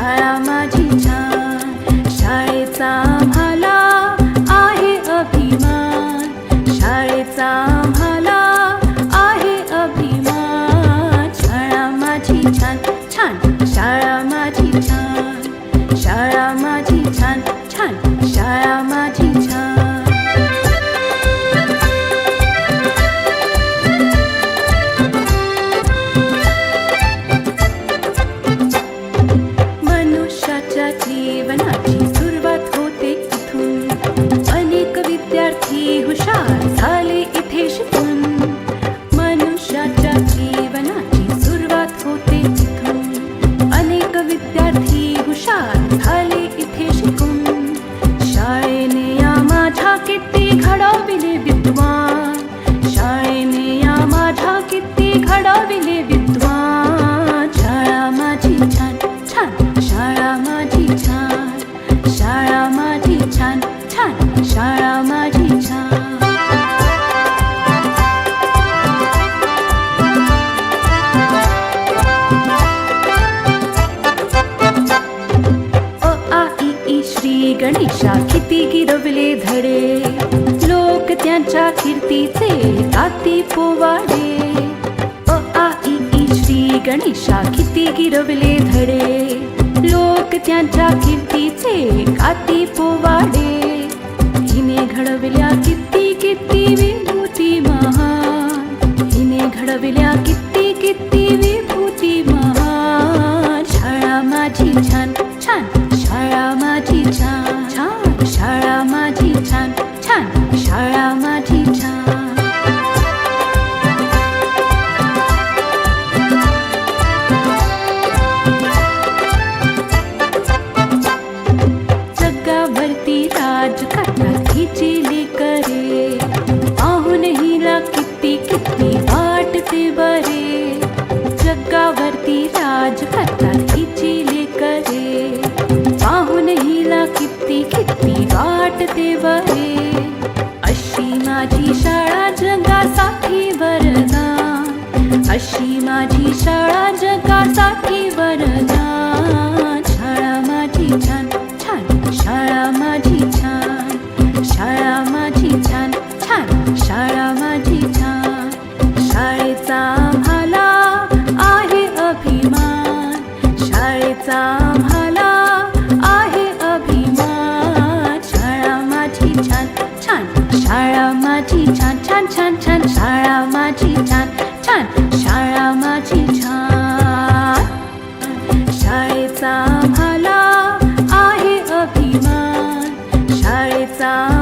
তারা মাঝি ছা हुशार झाले इथे शिकून. मनुष्याच्या जीवनाची सुरुवात होते तिथून. अनेक विद्यार्थी हुशार झाले इथे शिकून. शाळेने या माझ्या किती घडविले विद्वान. शाळेने या माझ्या किती घडविले विद्वान. शाळा माझी छान छान. शाळा माझी छान. शाळा माझी छान. किती गिरवले धडे. लोक त्यांच्या कीर्तीचे ताती पोवाडे. अ आ ई श्री गणेशा किती गिरवले धडे. लोक त्यांच्या कीर्तीचे काती पोवाडे. हिने घडविल्या किती किती विभूती महान हिने घडविल्या किती किती विभूती महान शाळा माझी छान छान शाळा माझी छान. वाटते अशी माझी शाळा जगासाठी वरदान अशी माझी शाळा जगासाठी वरदान song.